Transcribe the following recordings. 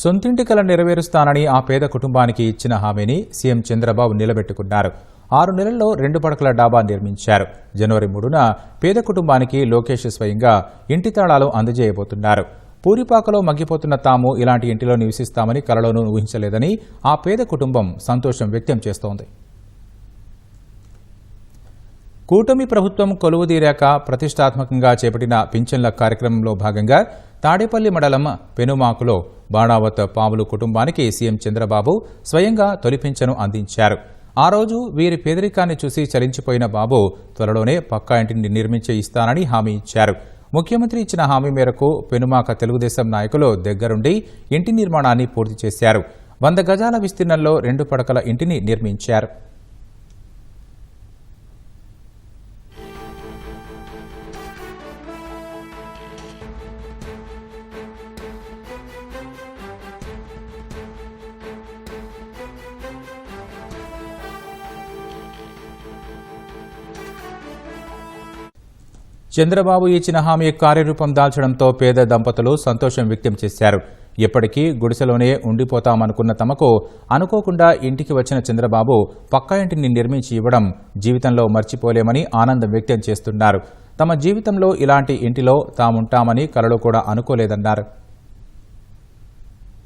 సొంతింటి కల నెరవేరుస్తానని ఆ పేద కుటుంబానికి ఇచ్చిన హామీని సీఎం చంద్రబాబు నిలబెట్టుకున్నారు. ఆరు నెలల్లో రెండు పడకల డాబా నిర్మించారు. జనవరి మూడున పేద కుటుంబానికి లోకేష్ స్వయంగా ఇంటి తాళాలు అందజేయబోతున్నారు. పూరిపాకలో మగ్గిపోతున్న తాము ఇలాంటి ఇంటిలో నివసిస్తామని కలలోనూ ఊహించలేదని ఆ పేద కుటుంబం సంతోషం వ్యక్తం చేస్తోంది. కూటమి ప్రభుత్వం కొలువుదీరాక ప్రతిష్టాత్మకంగా చేపట్టిన పింఛన్ల కార్యక్రమంలో భాగంగా తాడేపల్లి మండలం పెనుమాకులో బాణావత్ పాములు కుటుంబానికి సీఎం చంద్రబాబు స్వయంగా తొలిపించను అందించారు. ఆ రోజు వీరి పేదరికాన్ని చూసి చలించిపోయిన బాబు త్వరలోనే పక్కా ఇంటిని నిర్మించే ఇస్తానని హామీ ఇచ్చారు. ముఖ్యమంత్రి ఇచ్చిన హామీ మేరకు పెనుమాక తెలుగుదేశం నాయకులు దగ్గరుండి ఇంటి నిర్మాణాన్ని పూర్తి చేశారు. వంద గజాల విస్తీర్ణంలో రెండు పడకల ఇంటిని నిర్మించారు. చంద్రబాబు ఇచ్చిన హామీ కార్యరూపం దాల్చడంతో పేద దంపతులు సంతోషం వ్యక్తం చేశారు. ఇప్పటికీ గుడిసెలోనే ఉండిపోతామనుకున్న తమకు అనుకోకుండా ఇంటికి వచ్చిన చంద్రబాబు పక్కా ఇంటిని నిర్మించి ఇవ్వడం జీవితంలో మర్చిపోలేమని ఆనందం వ్యక్తం చేస్తున్నారు. తమ జీవితంలో ఇలాంటి ఇంటిలో తాముంటామని కలలో కూడా అనుకోలేదన్నారు.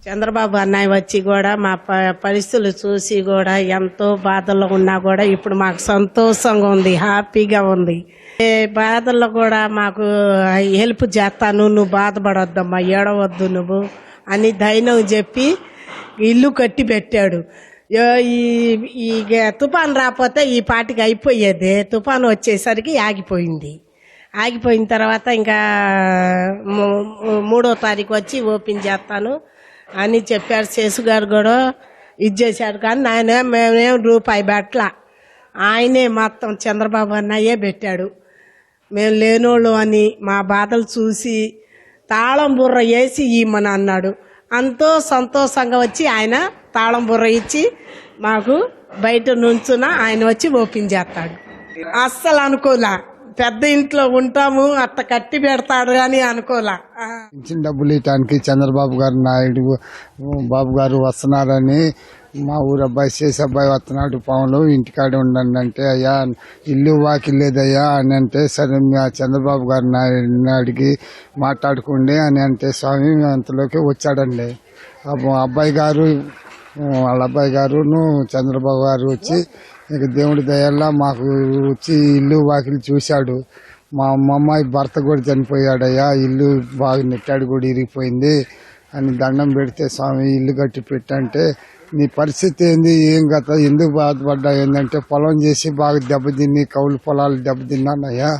చంద్రబాబు అన్నయ్య వచ్చి కూడా మా ప- పరిస్థితులు చూసి కూడా ఎంతో బాధల్లో ఉన్నా కూడా ఇప్పుడు మాకు సంతోషంగా ఉంది హ్యాపీగా ఉంది. ఏ బాధల్లో కూడా మాకు హెల్ప్ చేస్తాను నువ్వు బాధపడొద్దమ్మా ఏడవద్దు నువ్వు అని ధైర్యం చెప్పి ఇల్లు కట్టి పెట్టాడు. ఈ ఈ తుఫాన్ రాకపోతే ఈ పాటికి అయిపోయేది తుఫాన్ వచ్చేసరికి ఆగిపోయింది. ఆగిపోయిన తర్వాత ఇంకా మూడో తారీఖు వచ్చి ఓపెన్ చేస్తాను. అని చెప్పారు శేషు గారు కూడా ఇది చేశాడు కానీ ఆయన మేమేం రూపాయి పెట్టలా. ఆయనే మొత్తం చంద్రబాబు అన్నయ్యే పెట్టాడు. మేము లేనోళ్ళు అని మా బాధలు చూసి తాళం బుర్ర వేసి ఇమ్మని అన్నాడు. అంతో సంతోషంగా వచ్చి ఆయన తాళం బుర్ర ఇచ్చి మాకు బయట నుంచున ఆయన వచ్చి ఓపెన్ చేస్తాడు. అస్సలు అనుకోలే. పెద్ద ఇంట్లో ఉంటాము అట్ట కట్టి పెడతాడు అని అనుకోలే. డబ్బులు ఇవ్వటానికి చంద్రబాబు గారు నాయుడు బాబు గారు వస్తున్నారని మా ఊరు అబ్బాయి చేసే అబ్బాయి వస్తున్నాడు పాములు ఇంటికాడ ఉండండి అంటే అయ్యా ఇల్లు వాకిల్లేదయ్యా అని అంటే సరే మా చంద్రబాబు గారు నాయుడిని అడిగి మాట్లాడుకోండి అని అంటే స్వామి అంతలోకి వచ్చాడండి. అబ్బాయి గారు వాళ్ళ అబ్బాయి గారును చంద్రబాబు గారు వచ్చి ఇక దేవుడి దయల్లా మాకు వచ్చి ఇల్లు వాకిలి చూశాడు. మా మా అమ్మాయి భర్త కూడా చనిపోయాడయ్యా ఇల్లు బాగా నెట్టాడు కూడా ఇరిగిపోయింది అని దండం పెడితే స్వామి ఇల్లు కట్టి పెట్టంటే నీ పరిస్థితి ఏంది ఏం గత ఎందుకు బాధపడ్డా ఏంటంటే పొలం చేసి బాగా దెబ్బతిని కౌలు పొలాలు దెబ్బతిన్నానయ్యా.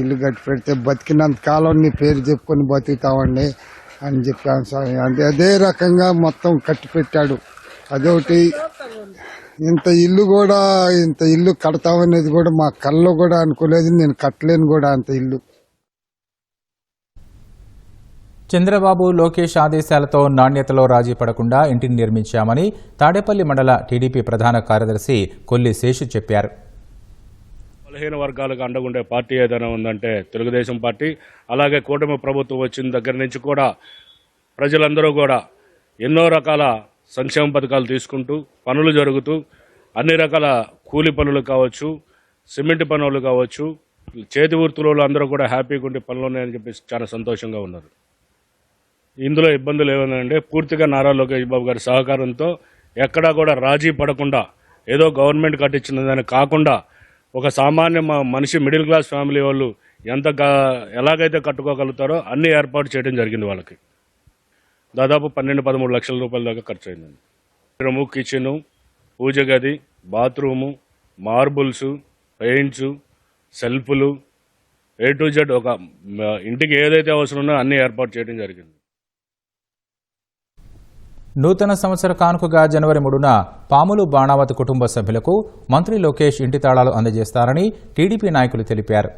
ఇల్లు కట్టి పెడితే బతికినంత కాలం నీ పేరు చెప్పుకొని బతుకుతామండి అని చెప్పాను స్వామి. అంటే అదే రకంగా మొత్తం కట్టి పెట్టాడు. అదొకటి. ఇంత ఇల్లు కూడా ఇంత ఇల్లు కడతామనేది కూడా మా కల్లో కూడా అనుకోలేదు. నేను కట్టలేను కూడా అంత ఇల్లు. చంద్రబాబు లోకేష్ ఆదేశాలతో నాణ్యతలో రాజీ పడకుండా ఇంటిని నిర్మించామని తాడేపల్లి మండల టీడీపీ ప్రధాన కార్యదర్శి కొల్లి శేషు చెప్పారు. బలహీన వర్గాలకు అండగుండే పార్టీ ఏదైనా ఉందంటే తెలుగుదేశం పార్టీ అలాగే కూటమి ప్రభుత్వం వచ్చిన దగ్గర నుంచి కూడా ప్రజలందరూ కూడా ఎన్నో రకాల సంక్షేమ పథకాలు తీసుకుంటూ పనులు జరుగుతూ అన్ని రకాల కూలి పనులు కావచ్చు సిమెంట్ పనులు కావచ్చు చేతి వృత్తులలో అందరూ కూడా హ్యాపీగా ఉండే పనులు ఉన్నాయని చెప్పి చాలా సంతోషంగా ఉన్నారు. ఇందులో ఇబ్బందులు ఏమైందంటే పూర్తిగా నారా లోకేష్ బాబు గారి సహకారంతో ఎక్కడా కూడా రాజీ పడకుండా ఏదో గవర్నమెంట్ కట్టించినదని కాకుండా ఒక సామాన్య మనిషి మిడిల్ క్లాస్ ఫ్యామిలీ వాళ్ళు ఎంత ఎలాగైతే కట్టుకోగలుగుతారో అన్ని ఏర్పాటు చేయడం జరిగింది వాళ్ళకి. దాదాపు పన్నెండు పదమూడు లక్షల రూపాయల దాకా ఖర్చు అయిందండి రూము కిచెను పూజ గది బాత్రూము మార్బుల్స్ పెయింట్స్ సెల్ఫ్లు ఏ టు జెడ్ ఒక ఇంటికి ఏదైతే అవసరం అన్ని ఏర్పాటు చేయడం జరిగింది. నూతన సంవత్సర కానుకగా జనవరి మూడున పాములు బాణావతి కుటుంబ సభ్యులకు మంత్రి లోకేష్ ఇంటి తాళాలు అందజేస్తారని టీడీపీ నాయకులు తెలిపారు.